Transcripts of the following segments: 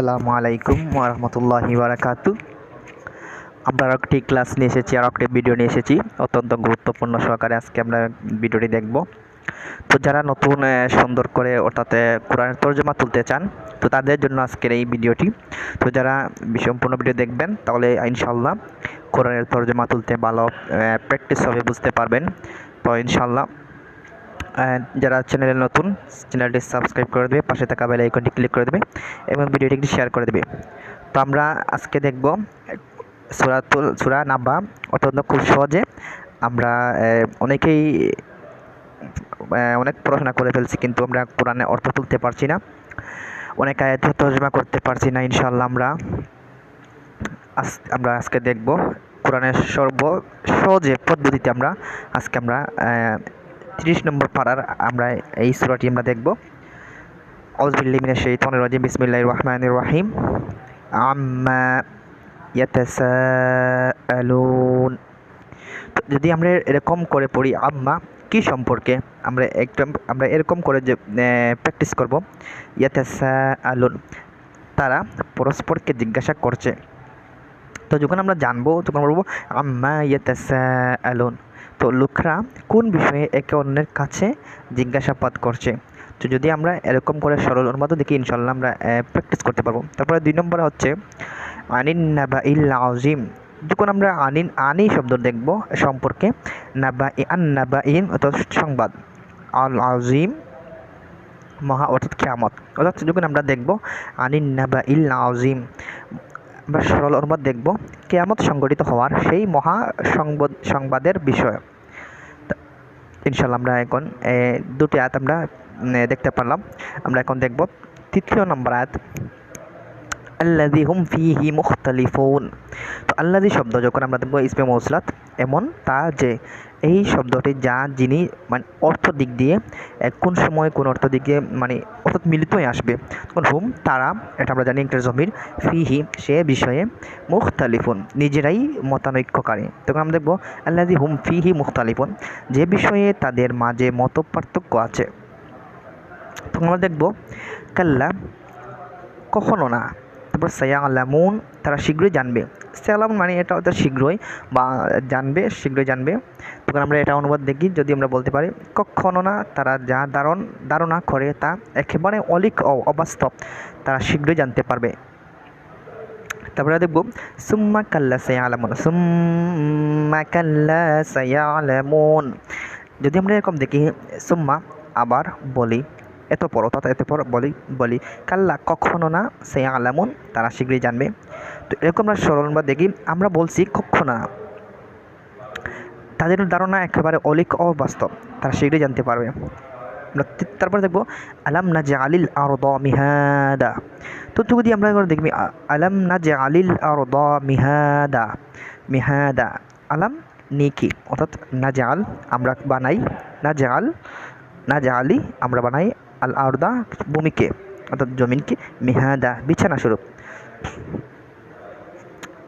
আসসালামু আলাইকুম ওরহমতুল্লাহি বারাকাতু আমরা আরও একটি ক্লাস নিয়ে এসেছি, আর একটি ভিডিও নিয়ে এসেছি। অত্যন্ত গুরুত্বপূর্ণ সহকারে আজকে আমরা ভিডিওটি দেখব। তো যারা নতুন সুন্দর করে অর্থাৎ কোরআনের তর্জমা তুলতে চান, তো তাদের জন্য আজকের এই ভিডিওটি তো যারা সম্পূর্ণ ভিডিও দেখবেন, তাহলে ইনশাল্লাহ কোরআনের তর্জমা তুলতে ভালো প্র্যাকটিস হবে, বুঝতে পারবেন। তো ইনশাল্লাহ যারা চ্যানেলে নতুন চ্যানেলটি সাবস্ক্রাইব করে দেবে, পাশে থাকা বেল আইকনটি ক্লিক করে দেবে এবং ভিডিওটি একটি শেয়ার করে দেবে। তো আমরা আজকে দেখব, সুরাতুল, সুরা নাবা অত্যন্ত খুব সহজে আমরা অনেকেই অনেক পড়াশোনা করে ফেলছি কিন্তু আমরা কোরআনে অর্থ তুলতে পারছি না। অনেক আয়াত তর্জমা করতে পারছি না ইনশাল্লাহ আমরা। আজ, আমরা আজকে দেখব কোরআনের সর্ব সহজে পদ্ধতিতে আমরা, আজকে আমরা তিরিশ নম্বর পাড়ার আমরা এই সুরাটি আমরা দেখব। অজবিল্লিমিনের সেই তনের রাজিম বিসমিল্লাহ রহমান রহিম। আম্মা যদি আমরা এরকম করে পড়ি, আম্মা কি সম্পর্কে? আমরা একদম আমরা এরকম করে যে প্র্যাকটিস করব। ইয়াতাসাআলুন। তারা পরস্পরকে জিজ্ঞাসা করছে। তো যখন আমরা জানব, তখন বলব, আম্মা ইয়াতাসাআলুন। তো লোকরা কোন বিষয়ে একে অন্যের কাছে জিজ্ঞাসাবাদ করছে? তো যদি আমরা এরকম করে সরল অনুবাদ দেখি ইনশাল্লাহ আমরা প্র্যাকটিস করতে পারব। তারপরে দুই নম্বরে হচ্ছে, আনিন নাবা ইল যখন আমরা আনিন, আনি শব্দ দেখব সম্পর্কে নাবা ই আন নাবা ইন অর্থাৎ সংবাদ। আল আজিম মহা অর্থাৎ কেয়ামত। অর্থাৎ যখন আমরা দেখব, আনিন নাবা ইল আজিম আমরা সরল অনুবাদ দেখব। কেয়ামত সংগঠিত হওয়ার সেই মহা সংবাদ সংবাদের বিষয়। ইনশাল্লাহ আমরা এখন দুটি আয়াত আমরা দেখতে পারলাম। আমরা এখন দেখব তৃতীয় নম্বর আয়াত। আল্লাদি হুম ফিহি মুখতালিফুন। তো আল্লাদি শব্দ যখন আমরা দেখব ইসমে মৌসলাত এমন তা যে এই শব্দটি যা যিনি মানে অর্থ দিক দিয়ে কোন সময় কোন অর্থ দিক দিয়ে মানে অর্থাৎ মিলিত হয়ে আসবে, তখন হুম, তারা, এটা আমরা জানি একটা জমির, ফিহি, সে বিষয়ে মুখতালিফুন, নিজেরাই মতানৈক্যকারী। তখন আমরা দেখব আল্লাদি হুম ফিহি মুখতালিফুন, যে বিষয়ে তাদের মাঝে মত পার্থক্য আছে। তখন আমরা দেখব, কাল্লা, কখনো না। তারপর সায়ালামুন, তারা শীঘ্রই জানবে। সায়ালামুন মানে এটা হয়তো শীঘ্রই বা জানবে, শীঘ্রই জানবে। তখন আমরা এটা অনুবাদ দেখি, যদি আমরা বলতে পারি, কখনো না তারা যা দারণ ধারণা করে তা একেবারে অলিক অবাস্তব, তারা শীঘ্রই জানতে পারবে। তারপরে দেখব, সুম্মা কাল্লা সায়ালামুন, সুম্মা কাল্লা সায়ালামুন। যদি আমরা এরকম দেখি, সুম্মা আবার বলি এত পর অর্থাৎ এত পর বলি বলি, কাল্লা কখনো না, সে আলামুন, তারা শীঘ্রই জানবে। তো এরকম আমরা সরল বা দেখি, আমরা বলছি কখনো না। তাদের ধারণা একেবারে অলিক অবাস্তব, তারা শীঘ্রই জানতে পারবে। তারপর দেখব, আলাম না যে আলিল আর দ মিহাদা? তো যদি আমরা দেখবি আলাম না যে আলিল আর দ মিহাদা? মিহাদা, আলাম নিকি? অর্থাৎ না জাল আমরা বানাই না জাল না জালি আমরা বানাই আল আরদা ভূমিকে, অর্থাৎ জমিনকে মেহাদা, বিছানা স্বরূপ।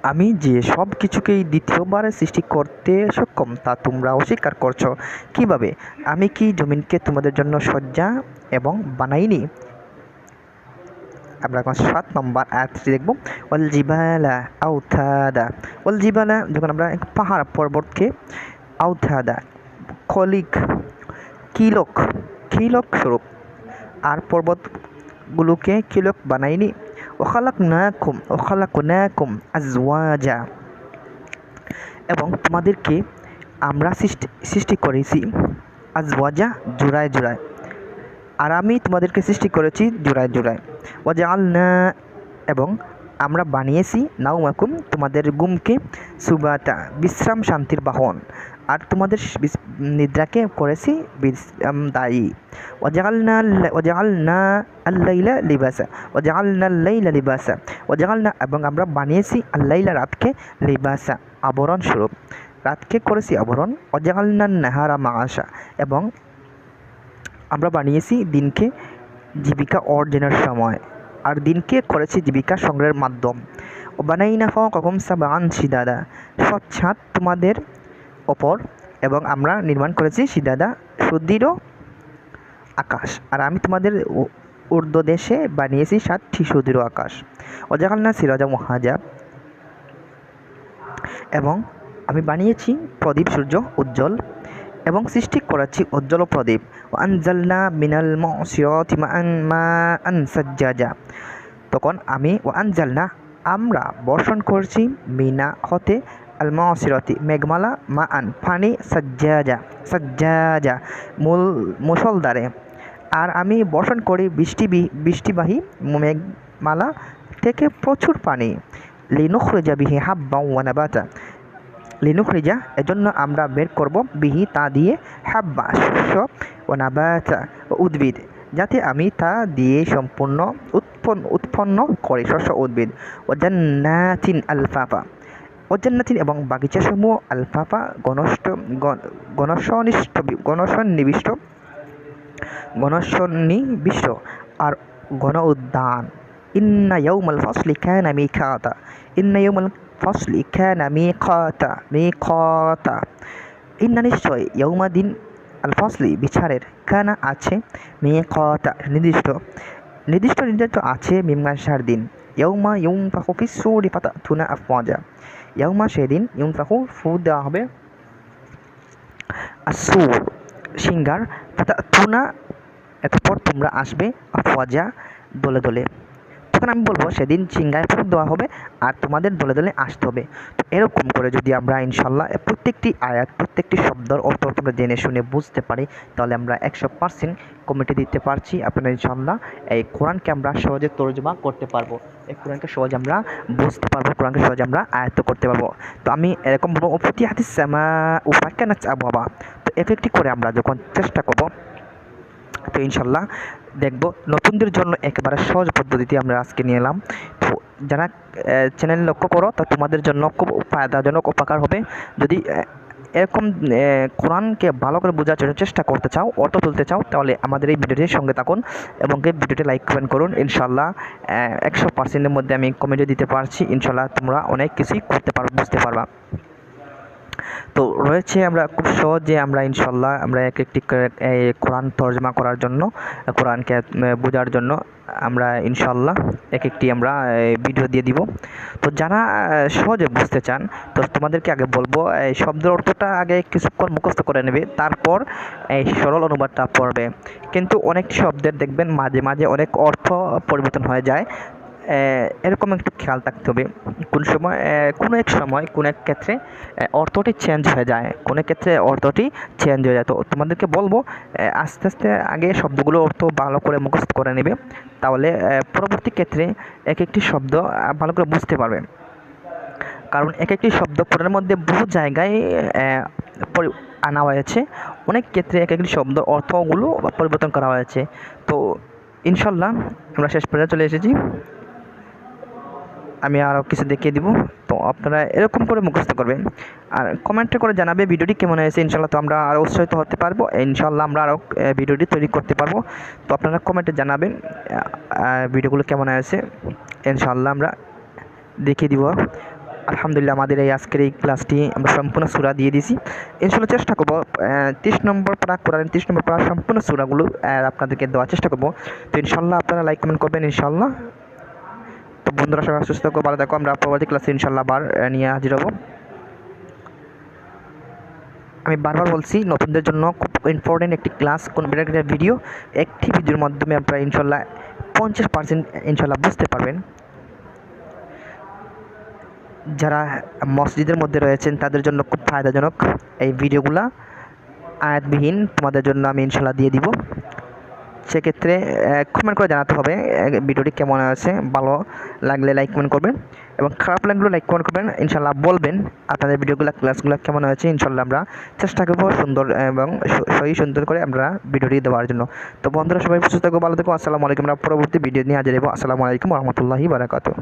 আমি যে সব কিছুকেই দ্বিতীয়বার সৃষ্টি করতে সক্ষম, তা তোমরা অস্বীকার করছ। কীভাবে? আমি কি জমিনকে তোমাদের জন্য শয্যা এবং বানাইনি? আমরা এখন সাত নম্বর আয়াতটি দেখব। ওয়াল জিবালা আউথাদা। ওয়াল জিবালা যখন আমরা পাহাড় পর্বতকে আউথাদা কলিক কিলক কিলক স্বরূপ আর পর্বতগুলোকে কিলক বানাইনি ওখালাক না কুম ওখালাক না কুম আজওয়াজা। এবং তোমাদেরকে আমরা সৃষ্টি সৃষ্টি করেছি আজওয়াজা জোড়ায় জোড়ায়। আর আমি তোমাদেরকে সৃষ্টি করেছি জোড়ায় জোড়ায়। ওয়াজাল না এবং আমরা বানিয়েছি নাউমাকুম তোমাদের গুমকে সুবাতা, বিশ্রাম শান্তির বাহন। আর তোমাদের নিদ্রাকে করেছি আল্লাইলা লিবাসা। লিবাসা। এবং আমরা বানিয়েছি আল্লাইলা রাতকে লিবাসা, আবরণ স্বরূপ। রাতকে করেছি আবরণ। ওয়াজালনা নাহারা মাআশা, এবং আমরা বানিয়েছি দিনকে জীবিকা অর্জনের সময়। আর দিনকে করেছি জীবিকা সংগ্রহের মাধ্যম। ও বানাই না কখন সাবান সিদাদা সচ্ছাদ তোমাদের ওপর এবং আমরা নির্মাণ করেছি সিদাদা সুদৃঢ় আকাশ। আর আমি তোমাদের উর্দু দেশে বানিয়েছি সাতটি সুদূর আকাশ। অজাকালনা সিরাজা মহাজা এবং আমি বানিয়েছি প্রদীপ সূর্য উজ্জ্বল এবং সৃষ্টি করাচ্ছি উজ্জ্বল প্রদীপ। ও আনজালনা মিনাল সাজ্জাজা। তখন আমি ও আমরা বর্ষণ করছি মিনা হতে আল মসিরতি মেঘমালা মা আন পানি সাজ্জাজা সাজ্জাজা মূল মুসলদারে আর আমি বর্ষণ করি বৃষ্টি বৃষ্টিবাহী মেঘমালা থেকে প্রচুর পানি। লিনুখরিজা বিহি হাব্বা ওয়া নাবাতা। লিনুখরিজা এজন্য আমরা বের করব বিহি তা দিয়ে হাব্বা, শস্য ও নাবাতা উদ্ভিদ, যাতে আমি তা দিয়ে সম্পূর্ণ উৎপন্ন উৎপন্ন করি, শস্য উদ্ভিদ। ও জান্নাতিন আলফাফা। জান্নাতিন এবং বাগিচাসমূহ আলফাফা গণষ্ট গণসনিষ্ঠ গণসন্নিবিষ্ট গণসন্নিবিষ্ট আর গণ উদ্যান ইন্না ফাসলি কানা মিকাতা। ইন্না ইয়াউমাল ফাসলি কানা মিকাতা মিকাতা। ইন্না নিশ্চয় ইয়াউমা দিন আল ফসলি বিচারের কানা আছে, মিকাতা নির্দিষ্ট নির্দিষ্ট নির্দিষ্ট আছে মীমাংসার দিন। ইয়ৌমা ইউম ফাহু ফিসুরি পাতা থুনা আফওয়াজা। ইয়ৌমা সেদিন ইউম ফাহু ফু দেওয়া হবে আসু সিঙ্গার তুনা থুনা এতপর তোমরা আসবে আফওয়াজা দলে দলে। তখন আমি বলব, সেদিন ফুট দেওয়া হবে আর তোমাদের দলে দলে আসতে হবে। তো এরকম করে যদি আমরা ইনশাল্লাহ প্রত্যেকটি আয়াত, প্রত্যেকটি শব্দর অর্থ আমরা জেনে শুনে বুঝতে পারি, তাহলে আমরা একশো পার্সেন্ট কমিটি দিতে পারছি। আপনারা ইনশাল্লাহ এই কোরআনকে আমরা সহজে তর্জমা করতে পারব। এই কোরআনকে সহজে আমরা বুঝতে পারব, কোরআনকে সহজে আমরা আয়ত্ত করতে পারব। তো আমি এরকম বলব প্রতি হাতিস উপাখ্যান আবহাওয়া তো এক একটি করে আমরা যখন চেষ্টা করব তো ইনশাল্লাহ দেখব। নতুনদের জন্য একেবারে সহজ পদ্ধতিতে আমরা আজকে নিয়ে এলাম। তো যারা চ্যানেল লক্ষ্য করো, তা তোমাদের জন্য খুব ফায়দাজনক, উপকার হবে। যদি এরকম কোরআনকে ভালো করে বোঝার জন্য চেষ্টা করতে চাও অর্থ তুলতে চাও, তাহলে আমাদের এই ভিডিওটির সঙ্গে থাকুন এবং এই ভিডিওটি লাইক, কমেন্ট করুন। ইনশাল্লাহ একশো পার্সেন্টের মধ্যে আমি কমেন্টে দিতে পারছি। ইনশাল্লাহ তোমরা অনেক কিছুই করতে পারো, বুঝতে পারবা। তো রয়েছে আমরা খুব সহজে আমরা ইনশাল্লাহ আমরা এক একটি কোরআন তর্জমা করার জন্য, কোরআনকে বোঝার জন্য আমরা ইনশাল্লাহ এক একটি আমরা ভিডিও দিয়ে দিব। তো যারা সহজে বুঝতে চান, তো তোমাদেরকে আগে বলব এই শব্দের অর্থটা আগে কিছুক্ষণ মুখস্থ করে নেবে, তারপর এই সরল অনুবাদটা পড়বে। কিন্তু অনেক শব্দের দেখবেন মাঝে মাঝে অনেক অর্থ পরিবর্তন হয়ে যায়। এরকম একটু খেয়াল থাকতে হবে। কোন সময় কোনো এক সময়, কোনো এক ক্ষেত্রে অর্থটি চেঞ্জ হয়ে যায়। কোনো ক্ষেত্রে অর্থটি চেঞ্জ হয়ে যায়। তো তোমাদেরকে বলব আস্তে আস্তে আগে শব্দগুলো অর্থ ভালো করে মুখস্থ করে নেবে। তাহলে পরবর্তী ক্ষেত্রে এক একটি শব্দ ভালো করে বুঝতে পারবে। কারণ এক একটি শব্দ পড়ার মধ্যে বহু জায়গায় আনা হয়েছে। অনেক ক্ষেত্রে এক একটি শব্দ অর্থগুলো পরিবর্তন করা হয়েছে। তো ইনশাল্লাহ আমরা শেষ পর্যায়ে চলে এসেছি। আমি আরও কিছু দেখিয়ে দিব। তো আপনারা এরকম করে মুখস্থ করবেন। আর কমেন্টে করে জানাবে ভিডিওটি কেমন হয়েছে। ইনশাল্লাহ তো আমরা আরও উৎসাহিত হতে পারব। ইনশাল্লাহ আমরা আরও ভিডিওটি তৈরি করতে পারব। তো আপনারা কমেন্টে জানাবেন ভিডিওগুলো কেমন হয়েছে। ইনশাল্লাহ আমরা দেখিয়ে দিব। আলহামদুলিল্লাহ আমাদের এই আজকের এই ক্লাসটি আমরা সম্পূর্ণ সুরা দিয়ে দিয়েছি। ইনশাল্লাহ চেষ্টা করব তিরিশ নম্বর পড়া কোরআন তিরিশ নম্বর পড়া সম্পূর্ণ সুরাগুলো আপনাদেরকে দেওয়ার চেষ্টা করব। তো ইনশাল্লাহ আপনারা লাইক কমেন্ট করবেন ইনশাল্লাহ বন্ধুরা সবাই সুস্থ থাকো, ভালো থাকো। আমরা পরবর্তী ক্লাসে ইনশাল্লাহ আবার নিয়ে হাজির হব। আমি বারবার বলছি, নতুনদের জন্য খুব ইম্পর্টেন্ট একটি ক্লাস কোন একটা ভিডিও একটি ভিডিওর মাধ্যমে আপনারা ইনশাল্লাহ পঞ্চাশ পার্সেন্ট ইনশাল্লাহ বুঝতে পারবেন। যারা মসজিদের মধ্যে রয়েছেন, তাদের জন্য খুব ফায়দাজনক এই ভিডিওগুলা আয়াতবিহীন, তোমাদের জন্য আমি ইনশাল্লাহ দিয়ে দিব। সেক্ষেত্রে কমেন্ট করে জানাতে হবে ভিডিওটি কেমন আছে, ভালো লাগলে লাইক কমেন্ট করবেন এবং খারাপ লাগলেও লাইক কমেন্ট করবেন ইনশাল্লাহ বলবেন আপনাদের ভিডিওগুলো ক্লাসগুলো কেমন হয়েছে ইনশাল্লাহ আমরা চেষ্টা করব সুন্দর এবং সহি সুন্দর করে আমরা ভিডিওটি দেওয়ার জন্য। তো বন্ধুরা সবাই সুস্থ থাকো, ভালো থাকো, আসসালামু আলাইকুম। আমরা পরবর্তী ভিডিও নিয়ে হাজির হব। আসসালামু আলাইকুম রহমতুল্লাহি বারাকাতু